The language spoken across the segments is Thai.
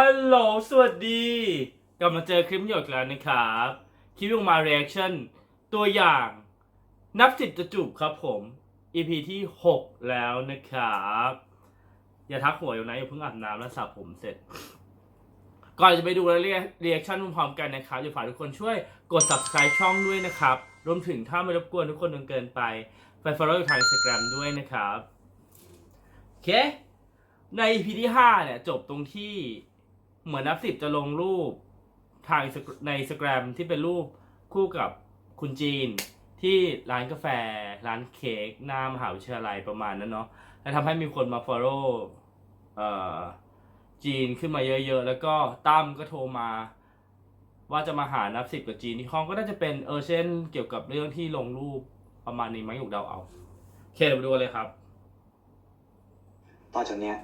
ฮัลโหล สวัสดีกลับมาเจอคลิปหยดแล้วนะครับ คลิปลงมา reaction ตัวอย่างนับสิบจะจูบครับผม EP ที่ 6 แล้วนะครับ อย่าทักหัวอยู่นะ อย่าเพิ่งอาบน้ำแล้วสระผมเสร็จ ก่อนจะไปดูและเรียกชั่นพร้อมๆกันนะครับอย่าฝากทุกคนช่วยกด subscribe ช่องด้วยนะครับ รวมถึงถ้าไม่รบกวนทุกคนจนเกินไปไป follow ทาง Instagram ด้วยนะครับ โอเค ใน EP ที่ 5 เนี่ย จบตรงที่ เหมือนนับสิบจะลงรูปทาง Insta- ใน Instagram ที่เป็นรูปคู่กับคุณจีนที่ร้านกาแฟ ร้านเค้กหน้ามหาวิทยาลัยประมาณนั้นเนาะแล้วทำให้มีคนมา follow เอ่อจีนขึ้นมาเยอะๆ แล้วก็ตั้มก็โทรมา ว่าจะมาหานับสิบกับจีนที่ห้องก็น่าจะเป็นเออเช่นเกี่ยวกับเรื่องที่ลงรูปประมาณนี้มั้งอยู่เดาเอาโอเคเดี๋ยวไปดูกันเลยครับ ต่อจากเนี้ย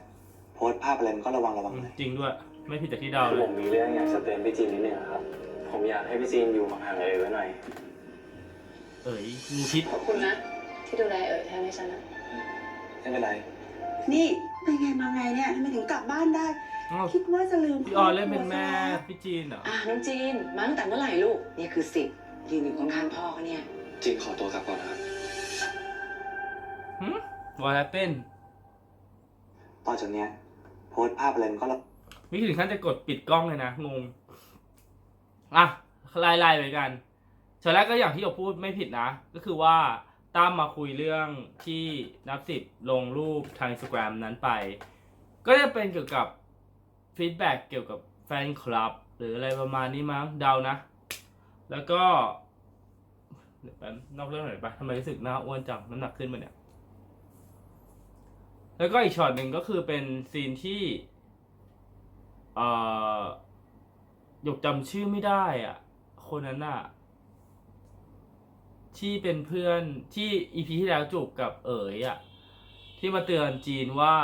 โพสต์ภาพอะไรมันก็ระวังระวังอืมหน่อยจริงด้วย ไม่ผิดจากที่เดาคือเลผย มมีเรื่องอยากจะเตือนพี่จีนนิดนึงอะครับ ผมอยากให้พี่จีนอยู่ห่างๆเอ๋ไว้หน่อย เอ๋ยงูพิษ ขอบคุณนะ ที่ดูแลเอ๋ยแทนให้ฉันนะไม่เป็นไร นี่ไปไงมาไงเนี่ยทำไมถึงกลับบ้านได้ อ้าว คิดว่าจะลืมพี่ออนเล่นเป็นแม่พี่จีนเหรอ อะน้องจีน มาตั้งแต่เมื่อไหร่ลูก นี่คือสิทธิ์ยืนอยู่ข้างๆพ่อเขาเนี่ย จีนขอตัวกลับก่อนนะครับ หืมวอลเป็นต่อจากเนี้ยโพสต์ภาพอะไรมันก็ระไม่ถึงขั้นจะกดปิดกล้องเลยนะงงอะไล่ไล่ไปกันฉากแรกก็อย่างที่เราพูดไม่ผิดนะ ก็คือว่าตั้มมาคุยเรื่องที่นับสิบลงรูปทาง Instagram นั้นไป ก็จะเป็นเกี่ยวกับฟีดแบ็กเกี่ยวกับแฟนคลับ หรืออะไรประมาณนี้มั้งเดานะ แล้วก็เดี๋ยวแป๊บนอกเรื่องหน่อยปะทำไมรู้สึกหน้าอ้วนจังน้ำหนักขึ้นมาเนี่ย แล้วก็อีกช็อตหนึ่งก็คือเป็นซีนที่ เอ่อหยกจำชื่อไม่ได้อะ คนนั้นอะ ที่เป็นเพื่อนที่อีพีที่แล้วจูบกับเอ๋ยอะ ที่มาเตือนจีนว่า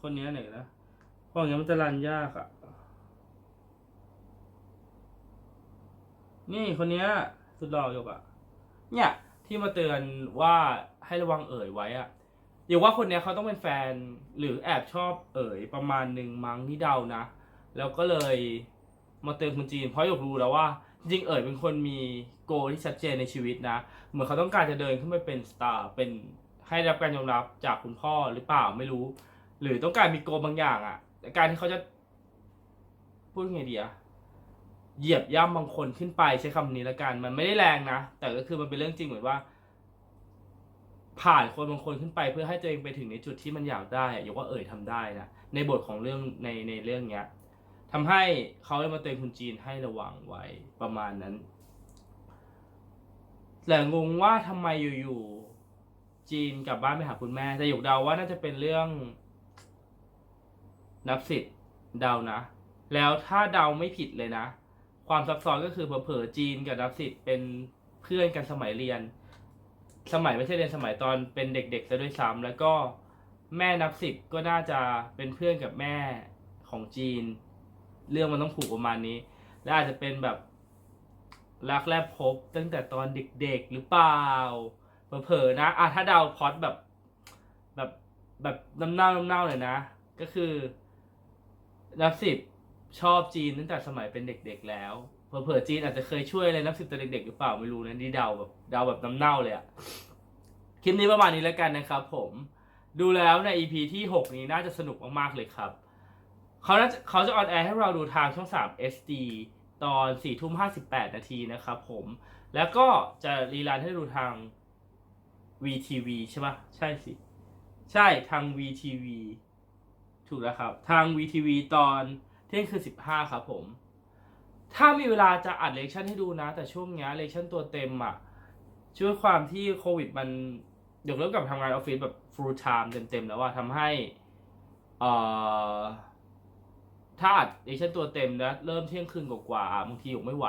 คนนี้ไหนนะเพราะอย่างนี้มันจะรันยากอะ นี่คนนี้สุดหล่อหยกอะ เนี่ย ที่มาเตือนว่าให้ระวังเอ๋ยไว้อะ อย่าว่าคนเนี้ยเขาต้องเป็นแฟนหรือแอบชอบเอ๋ยประมาณหนึ่งมั้งที่เดานะ แล้วก็เลยมาเตือนคุณจีน เพราะอยากรู้แล้วว่า จริงเอ๋ยเป็นคนมีโกที่ชัดเจนในชีวิตนะ เหมือนเขาต้องการจะเดินขึ้นไปเป็นสตาร์เป็นให้รับการยอมรับจากคุณพ่อหรือเปล่าไม่รู้ หรือต้องการมีโกบางอย่างอะ่ะการที่เขาจะพูดไงดีอะเหยียบย่ำบางคนขึ้นไปใช้คำนี้ละกัน มันไม่ได้แรงนะ แต่ก็คือมันเป็นเรื่องจริงเหมือนว่า ผ่านคนบางคนขึ้นไปเพื่อให้ตัวเองไปถึงในจุดที่มันอยากได้อยกว่าเอ่ยทำได้นะในบทของเรื่องในในเรื่องเนี้ยทำให้เขาเลยมาเตือนคุณจีนให้ระวังไว้ประมาณนั้นแต่งงว่าทำไมอยู่ๆจีนกลับบ้านไปหาคุณแม่แต่หยกเดาว่าน่าจะเป็นเรื่อง นับสิทธิ์เดานะ แล้วถ้าเดาไม่ผิดเลยนะ ความซับซ้อนก็คือเผลอๆจีนกับนับสิทธิ์เป็นเพื่อนกันสมัยเรียน สมัยไม่ใช่เรียนสมัยตอนเป็นเด็กๆซะด้วยซ้ำแล้วก็แม่นับสิบก็น่าจะเป็นเพื่อนกับแม่ของจีน เรื่องมันต้องผูกประมาณนี้ และอาจจะเป็นแบบรักแรกพบตั้งแต่ตอนเด็กๆหรือเปล่าเผลอๆนะอะถ้าเดาพอดแบบแบบแบบน้ำเน่าน้ำเน่าเลยนะ ก็คือนับสิบชอบจีนตั้งแต่สมัยเป็นเด็กๆแล้ว เผลอจีนอาจจะเคยช่วยอะไรนับสิบตอนเด็กๆหรือเปล่าไม่รู้นะนี่เดาแบบเดาแบบน้ำเน่าเลยอะคลิปนี้ประมาณนี้แล้วกันนะครับผมดูแล้วใน EP ที่ 6 นี้น่าจะสนุกมากๆเลยครับ เขาน่าจะเขาจะออนแอร์ให้เราดูทางช่อง 3 SD ตอน4ทุ่ม58 นาทีนะครับผม แล้วก็จะรีลันให้ดูทาง VTV ใช่ปะใช่สิ ใช่ทาง VTV ถูกแล้วครับ ทาง VTV ตอนเที่ยงคืน15 ครับผม ถ้ามีเวลาจะอัดเลคชั่นให้ดูนะ แต่ช่วงนี้เลคชั่นตัวเต็มอะช่วยความที่โควิดมันยกเลิกกลับทำงานออฟฟิศแบบ full time เต็มๆแล้วว่าทำให้เอ่อถ้าอัดเลคชั่นตัวเต็มนะเริ่มเที่ยงคืนกว่าๆบางทียกไม่ไหว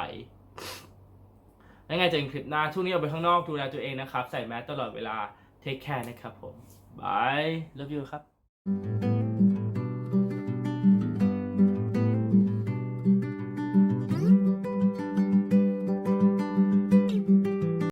แล้วไงเจอกันคลิปหน้า ช่วงนี้ออกไปข้างนอกดูแลตัวเองนะครับ ใส่แมสตลอดเวลา เทคแคร์นะครับผมบาย love you ครับ